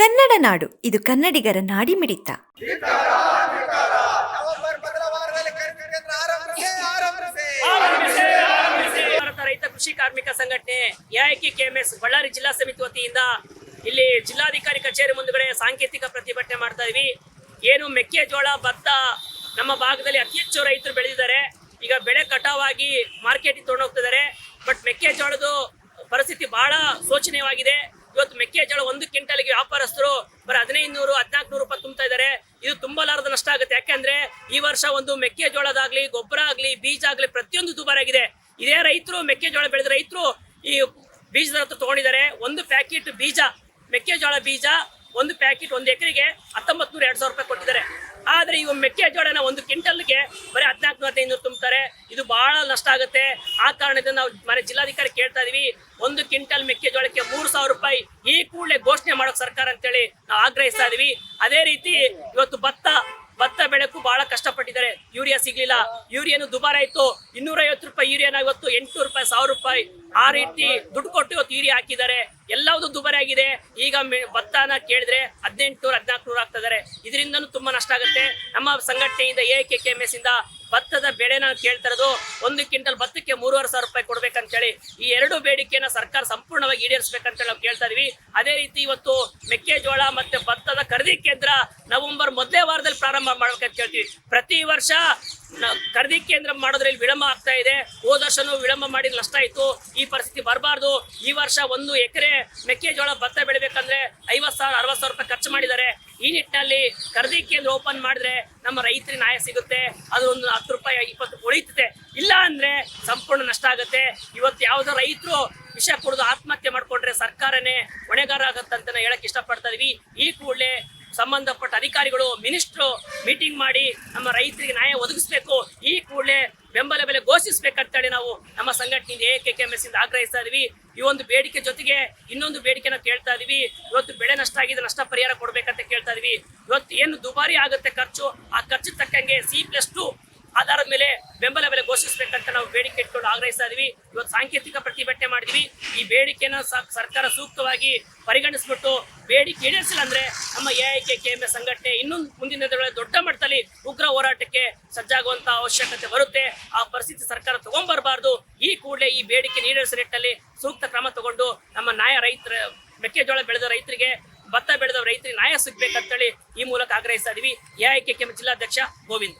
ಕನ್ನಡ ನಾಡು, ಇದು ಕನ್ನಡಿಗರ ನಾಡಿ ಮಿಡಿತ ಭಾರತ ರೈತ ಕೃಷಿ ಕಾರ್ಮಿಕ ಸಂಘಟನೆ ಎಐಕೆ ಕೆಎಂಎಸ್ ಬಳ್ಳಾರಿ ಜಿಲ್ಲಾ ಸಮಿತಿ ವತಿಯಿಂದ ಇಲ್ಲಿ ಜಿಲ್ಲಾಧಿಕಾರಿ ಕಚೇರಿ ಮುಂದುಗಡೆ ಸಾಂಕೇತಿಕ ಪ್ರತಿಭಟನೆ ಮಾಡ್ತಾ ಇದೀವಿ. ಏನು ಮೆಕ್ಕೆಜೋಳ, ಭತ್ತ ನಮ್ಮ ಭಾಗದಲ್ಲಿ ಅತಿ ಹೆಚ್ಚು ರೈತರು ಬೆಳೆದಿದ್ದಾರೆ. ಈಗ ಬೆಳೆ ಕಟಾವಾಗಿ ಮಾರ್ಕೆಟಿಗೆ ತಗೊಂಡೋಗ್ತಿದ್ದಾರೆ. ಬಟ್ ಮೆಕ್ಕೆಜೋಳದ ಪರಿಸ್ಥಿತಿ ಬಹಳ ಶೋಚನೀಯವಾಗಿದೆ. ಇವತ್ತು ಮೆಕ್ಕೆಜೋಳ ಒಂದು ಕ್ವಿಂಟಲ್ಗೆ ವ್ಯಾಪಾರಸ್ಥರು ಬರ ಹದಿನೈದು ನೂರು ಹದಿನಾಲ್ಕು ನೂರು ರೂಪಾಯಿ ತುಂಬ್ತಾ ಇದ್ದಾರೆ. ಇದು ತುಂಬಲಾರದ ನಷ್ಟ ಆಗುತ್ತೆ. ಯಾಕೆಂದ್ರೆ ಈ ವರ್ಷ ಒಂದು ಮೆಕ್ಕೆಜೋಳದಾಗ್ಲಿ, ಗೊಬ್ಬರ ಆಗ್ಲಿ, ಬೀಜ ಆಗ್ಲಿ ಪ್ರತಿಯೊಂದು ದುಬಾರಾಗಿದೆ. ಇದೇ ರೈತರು ಮೆಕ್ಕೆಜೋಳ ಬೆಳೆದ ರೈತರು ಈ ಬೀಜದ ಹತ್ರ ತಗೊಂಡಿದ್ದಾರೆ. ಒಂದು ಪ್ಯಾಕೆಟ್ ಬೀಜ, ಮೆಕ್ಕೆಜೋಳ ಬೀಜ ಒಂದು ಪ್ಯಾಕೆಟ್ ಒಂದು ಎಕರೆಗೆ ಹತ್ತೊಂಬತ್ತು ನೂರ ಎರಡು ಸಾವಿರ ರೂಪಾಯಿ ಕೊಟ್ಟಿದ್ದಾರೆ. ಆದ್ರೆ ಇವು ಮೆಕ್ಕೆಜೋಳನ ಒಂದು ಕ್ವಿಂಟಲ್ಗೆ ಬರೀ ಹದಿನಾಲ್ಕು ನೂರ, ಹದಿನೈದು ತುಂಬ್ತಾರೆ. ಇದು ಬಹಳ ನಷ್ಟ ಆಗುತ್ತೆ. ಆ ಕಾರಣದಿಂದ ನಾವು ಮನೆ ಜಿಲ್ಲಾಧಿಕಾರಿ ಕೇಳ್ತಾ ಇದೀವಿ, ಒಂದು ಕ್ವಿಂಟಲ್ ಮೆಕ್ಕೆಜೋಳಕ್ಕೆ ಮೂರು ಸಾವಿರ ರೂಪಾಯಿ ಈ ಕೂಡಲೇ ಘೋಷಣೆ ಮಾಡೋಕೆ ಸರ್ಕಾರ ಅಂತೇಳಿ ನಾವು ಆಗ್ರಹಿಸ್ತಾ ಇದೀವಿ. ಅದೇ ರೀತಿ ಇವತ್ತು ಭತ್ತ ಭತ್ತ ಬೆಳಕು ಬಹಳ ಕಷ್ಟಪಟ್ಟಿದ್ದಾರೆ. ಯೂರಿಯಾ ಸಿಗ್ಲಿಲ್ಲ. ಯೂರಿಯಾನು ದುಬಾರಿ ಆಯ್ತು. ಇನ್ನೂರ ಐವತ್ತು ರೂಪಾಯಿ ಯೂರಿಯಾನ ಇವತ್ತು ಎಂಟು ರೂಪಾಯಿ, ಸಾವಿರ ರೂಪಾಯಿ. ಆ ರೀತಿ ದುಡ್ಡು ಕೊಟ್ಟು ಇವತ್ತು ಯೂರಿಯಾ ಹಾಕಿದ್ದಾರೆ. ಎಲ್ಲವೂ ದುಬಾರಿ ಆಗಿದೆ. ಈಗ ಭತ್ತನ ಕೇಳಿದ್ರೆ ಹದಿನೆಂಟು ನೂರು ಹದಿನಾಲ್ಕು ನೂರ ಆಗ್ತಿದ್ದಾರೆ ಇದರಿಂದನೂ ತುಂಬಾ ನಷ್ಟ ಆಗುತ್ತೆ. ನಮ್ಮ ಸಂಘಟನೆಯಿಂದ A K K M S ಇಂದ ಭತ್ತದ ಬೆಳೆನ ಕೇಳ್ತಾ ಇರೋದು, ಒಂದು ಕ್ವಿಂಟಲ್ ಭತ್ತಕ್ಕೆ ಮೂರುವರೆ ಸಾವಿರ ರೂಪಾಯಿ ಕೊಡ್ಬೇಕಂತೇಳಿ ಈ ಎರಡು ಬೇಡಿಕೆನ ಸರ್ಕಾರ ಸಂಪೂರ್ಣವಾಗಿ ಈಡೇರಿಸಬೇಕಂತ ನಾವು ಕೇಳ್ತಾ ಇದೀವಿ. ಅದೇ ರೀತಿ ಇವತ್ತು ಮೆಕ್ಕೆಜೋಳ ಮತ್ತೆ ಭತ್ತದ ಖರೀದಿ ಕೇಂದ್ರ ನವೆಂಬರ್ ಮೊದಲೇ ವಾರದಲ್ಲಿ ಪ್ರಾರಂಭ ಮಾಡ್ಬೇಕಂತ ಕೇಳ್ತೀವಿ. ಪ್ರತಿ ವರ್ಷ ಖರೀದಿ ಕೇಂದ್ರ ಮಾಡೋದ್ರಲ್ಲಿ ವಿಳಂಬ ಆಗ್ತಾ ಇದೆ. ಹೋದ ವರ್ಷನೂ ವಿಳಂಬ ಮಾಡಿ ನಷ್ಟ ಆಯಿತು ಈ ಪರಿಸ್ಥಿತಿ ಬರಬಾರ್ದು. ಈ ವರ್ಷ ಒಂದು ಎಕರೆ ಮೆಕ್ಕೆಜೋಳ ಭತ್ತ ಬೆಳಿಬೇಕಂದ್ರೆ ಐವತ್ತು ಸಾವಿರ, ಅರವತ್ತು ಸಾವಿರ ರೂಪಾಯಿ ಖರ್ಚು ಮಾಡಿದ್ದಾರೆ. ಈ ನಿಟ್ಟಿನಲ್ಲಿ ಖರೀದಿ ಕೇಂದ್ರ ಓಪನ್ ಮಾಡಿದ್ರೆ ನಮ್ಮ ರೈತರಿಗೆ ನ್ಯಾಯ ಸಿಗುತ್ತೆ. ಅದು ಒಂದು ಹತ್ತು ರೂಪಾಯಿ, ಇಪ್ಪತ್ತು ಉಳಿತದೆ ಇಲ್ಲ ಅಂದ್ರೆ ಸಂಪೂರ್ಣ ನಷ್ಟ ಆಗುತ್ತೆ. ಇವತ್ತು ಯಾವುದೋ ರೈತರು ವಿಷ ಕುಡಿದು ಆತ್ಮಹತ್ಯೆ ಮಾಡ್ಕೊಂಡ್ರೆ ಸರ್ಕಾರನೇ ಹೊಣೆಗಾರ ಆಗತ್ತಂತ ಹೇಳಕ್ ಇಷ್ಟಪಡ್ತಾ ಇದೀವಿ. ಈ ಕೂಡಲೇ ಸಂಬಂಧಪಟ್ಟ ಅಧಿಕಾರಿಗಳು, ಮಿನಿಸ್ಟ್ರು ಮೀಟಿಂಗ್ ಮಾಡಿ ನಮ್ಮ ರೈತರಿಗೆ ನ್ಯಾಯ ಒದಗಿಸ್ಬೇಕು. ಈ ಕೂಡಲೇ ಬೆಂಬಲ ಬೆಲೆ ಘೋಷಿಸ್ಬೇಕಂತೇಳಿ ನಾವು ನಮ್ಮ ಸಂಘಟನೆಯಿಂದ A K K M S ಇಂದ ಆಗ್ರಹಿಸ್ತಾ ಇದೀವಿ. ಈ ಒಂದು ಬೇಡಿಕೆ ಜೊತೆಗೆ ಇನ್ನೊಂದು ಬೇಡಿಕೆನ ಕೇಳ್ತಾ ಇದೀವಿ. ಇವತ್ತು ಬೆಳೆ ನಷ್ಟ ಆಗಿದೆ, ನಷ್ಟ ಪರಿಹಾರ ಕೊಡ್ಬೇಕಂತ ಕೇಳ್ತಾ ಇದೀವಿ. ಇವತ್ತು ಏನು ದುಬಾರಿ ಆಗುತ್ತೆ ಖರ್ಚು, ಆ ಖರ್ಚು ತಕ್ಕಂಗೆ ಸಿ ಪ್ಲಸ್ ಟು ಆಧಾರದ ಮೇಲೆ ಬೆಂಬಲ ಬೆಲೆ ಘೋಷಿಸಬೇಕಂತ ನಾವು ಬೇಡಿಕೆ ಇಟ್ಕೊಂಡು ಆಗ್ರಹಿಸ್ತಾ ಇದೀವಿ. ಇವತ್ತು ಸಾಂಕೇತಿಕ ಪ್ರತಿಭಟನೆ ಮಾಡಿದ್ವಿ. ಈ ಬೇಡಿಕೆನ ಸರ್ಕಾರ ಸೂಕ್ತವಾಗಿ ಪರಿಗಣಿಸ್ಬಿಟ್ಟು ಬೇಡಿಕೆ ಈಡೇರಿಸಿಲ್ಲ ಅಂದ್ರೆ ನಮ್ಮ ಎಐಕೆ ಕೆ ಎಂ ಸಂಘಟನೆ ಇನ್ನೂ ಮುಂದಿನ ದಿನಗಳಲ್ಲಿ ದೊಡ್ಡ ಮಟ್ಟದಲ್ಲಿ ಉಗ್ರ ಹೋರಾಟಕ್ಕೆ ಸಜ್ಜಾಗುವಂತ ಅವಶ್ಯಕತೆ ಬರುತ್ತೆ. ಆ ಪರಿಸ್ಥಿತಿ ಸರ್ಕಾರ ತಗೊಂಡ್ಬರಬಾರ್ದು ಈ ಕೂಡಲೇ ಈ ಬೇಡಿಕೆ ಈಡೇರಿಸಿದ ನಿಟ್ಟಿನಲ್ಲಿ ಸೂಕ್ತ ಕ್ರಮ ತಗೊಂಡು ನಮ್ಮ ನ್ಯಾಯ ರೈತರ ಮೆಕ್ಕೆಜೋಳ ಬೆಳೆದ ರೈತರಿಗೆ, ಭತ್ತ ಬೆಳೆದ ರೈತರಿಗೆ ನ್ಯಾಯ ಸಿಗ್ಬೇಕಂತೇಳಿ ಈ ಮೂಲಕ ಆಗ್ರಹಿಸ್ತಾ ಇದೀವಿ. ಎಐಕೆ ಕೆ ಜಿಲ್ಲಾಧ್ಯಕ್ಷ ಗೋವಿಂದ್.